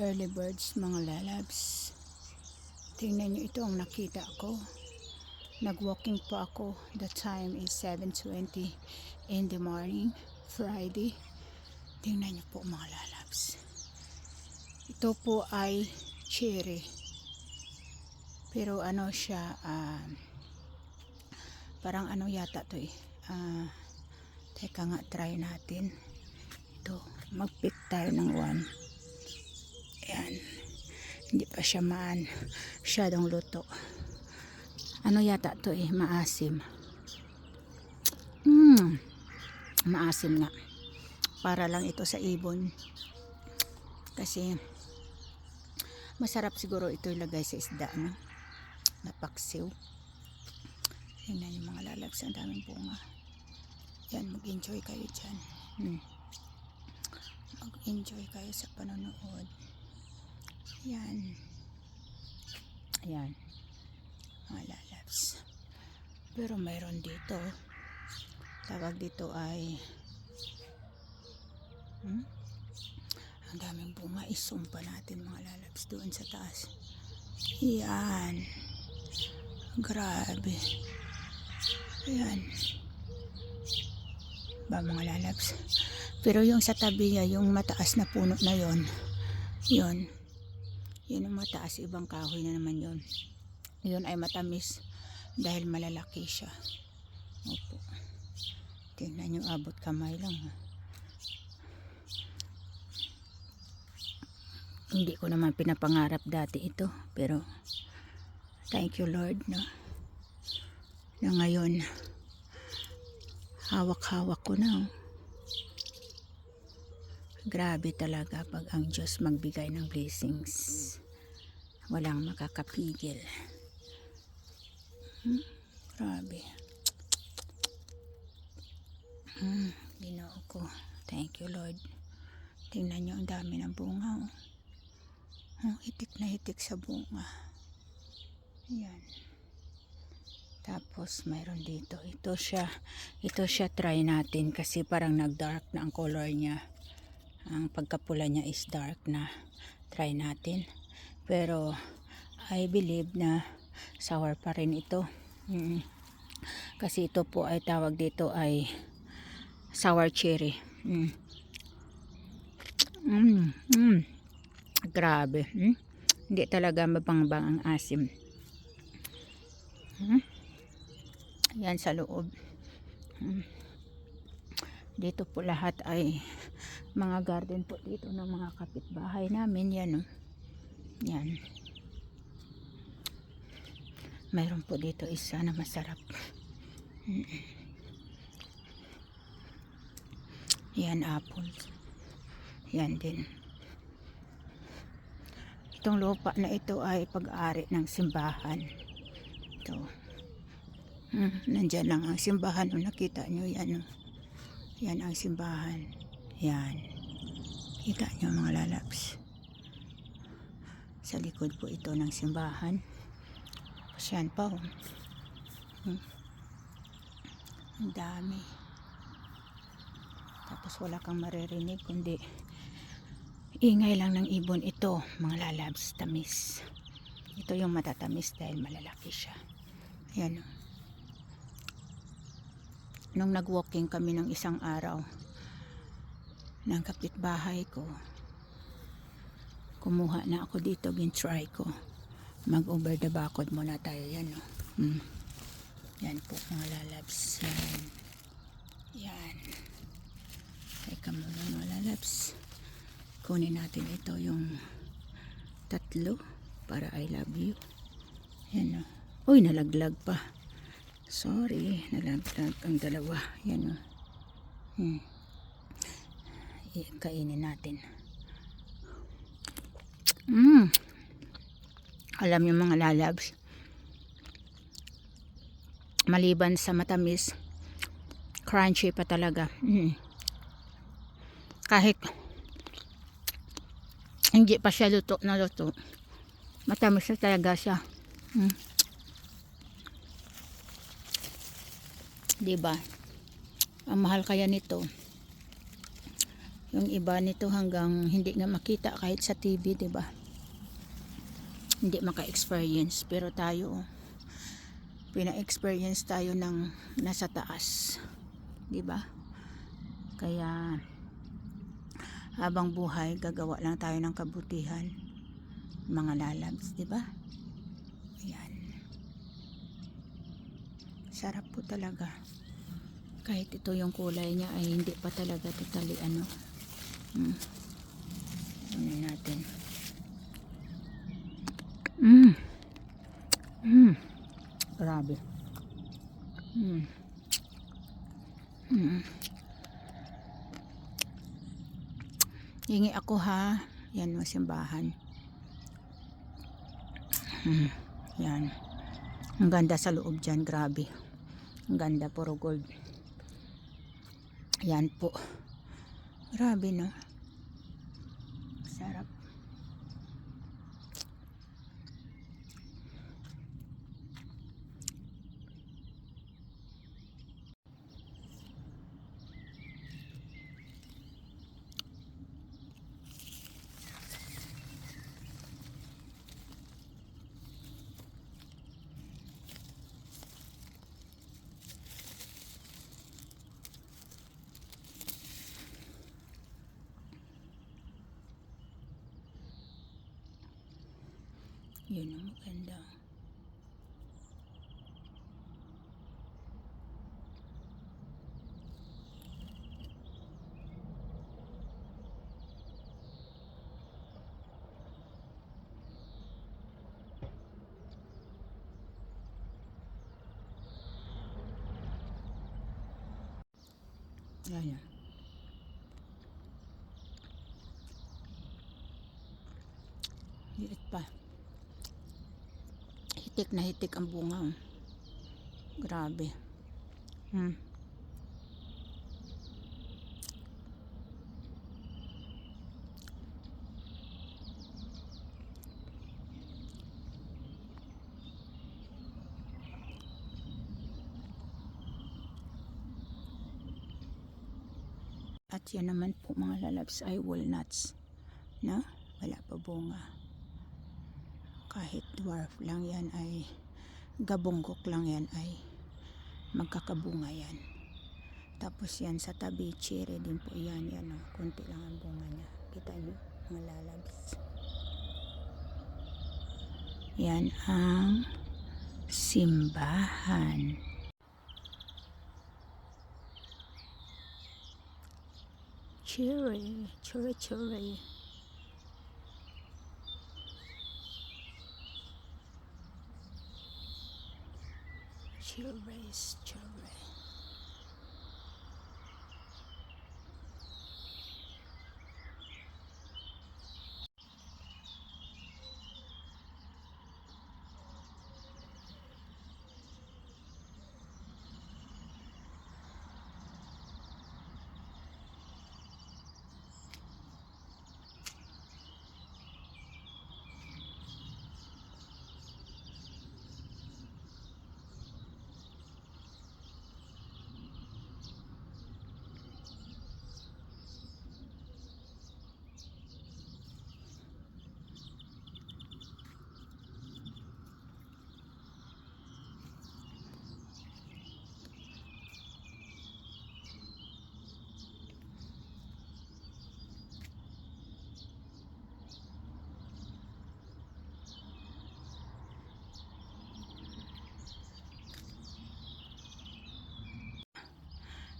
early birds mga lalabs. Tingnan nyo ito ang nakita ko. Nag-walking po ako. The time is 7.20 in the morning, Friday. Tingnan nyo po mga lalabs. Ito po ay cherry. Pero ano siya, ah, parang ano yata to eh. Ah, teka nga, try natin. Ito, mag-pick tayo ng one. Ayan. Hindi pa siya maan. Masyadong luto. Ano yata to eh, maasim. Mm, maasim nga. Para lang ito sa ibon. Kasi, masarap siguro ito ilagay sa isda, no? Napaksiw. Tingnan yung mga lalabs. Ang daming bunga. Yan, mag-enjoy kayo dyan. Hmm. Mag-enjoy kayo sa panonood. Yan. Ayan. Mga lalabs. Pero mayroon dito. Tawag dito ay hmm? ang daming bunga. Isumpa natin mga lalabs doon sa taas. Yan. Grabe. Ayan. Ba mga lalabs. Pero yung sa tabi niya, yung mataas na puno na yon, yon, yun ang mataas, ibang kahoy na naman yon. Yun ay matamis dahil malalaki siya. Opo. Tingnan nyo, abot kamay lang. Ha. Hindi ko naman pinapangarap dati ito, pero thank you Lord, no? Na ngayon, hawak-hawak ko na. oh. Grabe talaga pag ang Diyos magbigay ng blessings. Walang makakapigil. Hmm, grabe. Hmm, ginoo ko. Thank you Lord. Tingnan nyo ang dami ng bunga. Oh. Oh, hitik na hitik sa bunga. Yan. Tapos mayroon dito. Ito siya. Ito siya try natin kasi parang nag-dark na ang color niya. Ang pagkapula niya is dark na. Try natin. Pero I believe na sour pa rin ito. Mm. Kasi ito po ay tawag dito ay sour cherry. Mm. Mm. Mm. Grabe. Mm. Hindi talaga mabangbang ang asim. Mm. Yan sa loob. Mm. Dito po lahat ay mga garden po dito ng mga kapitbahay namin. Yan oh. Yan. Mayroon po dito isa na masarap. Yan apples. Yan din. Itong lupa na ito ay pag-ari ng simbahan. Ito. Hmm, nandyan lang ang simbahan. Nakita nyo yan. Oh. Yan ang simbahan. Yan. Kita nyo mga lalabs. Sa likod po ito ng simbahan. Tapos yan pa. Oh. Hmm. Ang dami. Tapos wala kang maririnig kundi ingay lang ng ibon ito mga lalabs tamis ito yung matatamis dahil malalaki siya yan oh. nung nag-walking kami ng isang araw ng kapitbahay ko kumuha na ako dito gin-try ko. Mag over the bakod muna tayo yan oh. hmm. yan po mga lalabs yan. Yan teka muna mga lalabs. Kunin natin ito yung tatlo para I love you. Yan o uy nalaglag pa. Sorry nalaglag ang dalawa. Yan o hmm. I- kainin natin mm. alam yung mga lalabs maliban sa matamis crunchy pa talaga mm. kahit hindi pa siya luto na luto. Matamis na talaga siya. Hmm. Diba? Ang mahal kaya nito. Yung iba nito hanggang hindi nga makita kahit sa TV, 'di ba? Hindi maka-experience pero tayo pina-experience tayo ng nasa taas, 'di ba? Kaya habang buhay gagawa lang tayo ng kabutihan mga lalabs, 'di ba? Ayan. Sarap po talaga. Kahit ito yung kulay niya ay hindi pa talaga totally ano. Hmm. Ano natin. Mm. Mm. Grabe. Mm. Mm. Hingi ako ha. Yan mo simbahan. Mm. Yan. Ang ganda sa loob dyan. Grabe. Ang ganda. Puro gold. Yan po. Grabe no. Sarap. Yun ang maganda. Ayan. Liit pa. Hitik na hitik ang bunga. oh. Grabe. Hmm. At yan naman po mga lalabs ay walnuts. No? Wala pa bunga kahit dwarf lang yan ay gabunggok lang yan ay magkakabunga yan. Tapos yan sa tabi cherry din po yan yan o kunti lang ang bunga niya. Kita nyo mga lalabs yan ang simbahan. Cherry cherry cherry Cherries, cherry.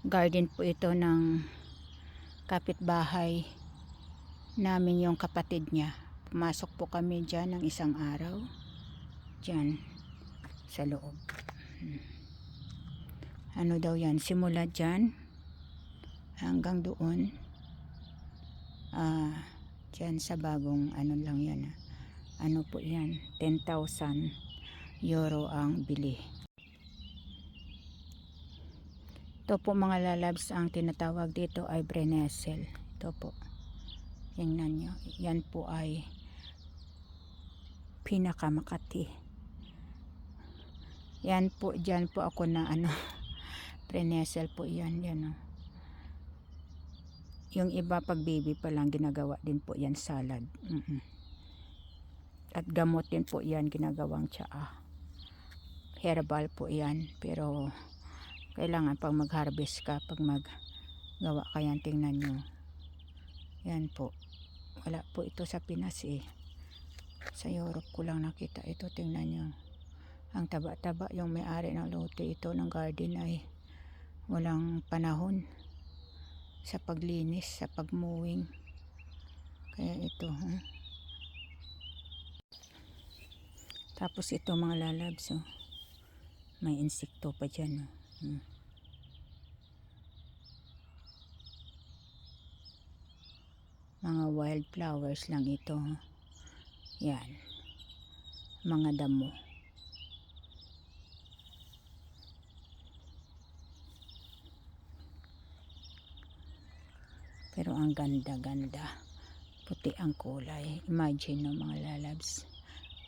Garden po ito ng kapitbahay namin yung kapatid niya. Pumasok po kami dyan ng isang araw. Dyan sa loob. Ano daw yan? Simula dyan hanggang doon. Ah, dyan sa bagong ano lang yan. ah. Ano po yan? 10,000 euro ang bili. Ito po mga lalabs ang tinatawag dito ay Brenessel. Ito po. Tingnan nyo. Yan po ay pinakamakati. Yan po, dyan po ako na ano, Brenessel po yan. Yan o. Yung iba pag baby pa lang ginagawa din po yan salad. Mm-mm. At gamot din po yan ginagawang tsaa. Herbal po yan. Pero kailangan pag mag-harvest ka, pag maggawa ka yan, tingnan nyo. Yan po. Wala po ito sa Pinas eh. Sa Europe ko lang nakita ito. Tingnan nyo. Ang taba-taba yung may-ari ng lote ito ng garden ay walang panahon sa paglinis, sa pagmuwing. Kaya ito, ha? Tapos ito mga lalabs, oh. May insekto pa dyan, oh. Hmm. Mga wildflowers lang ito? Yan. Mga damo. Pero ang ganda-ganda. Puti ang kulay. Imagine no mga lalabs.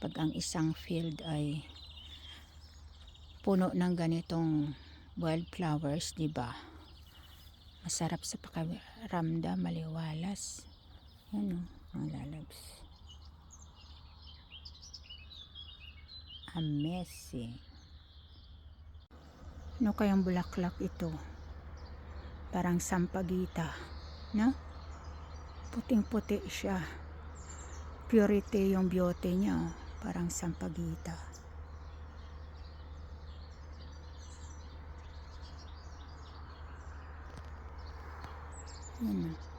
Pag ang isang field ay puno ng ganitong wildflowers, di ba? Masarap sa pakiramdam, maliwalas. Yan o, mga lalabs. Amazing. Ano kayang bulaklak ito? Parang sampagita. No? Puting-puti siya. Purity yung beauty niya. oh. Parang sampagita. Yan. oh.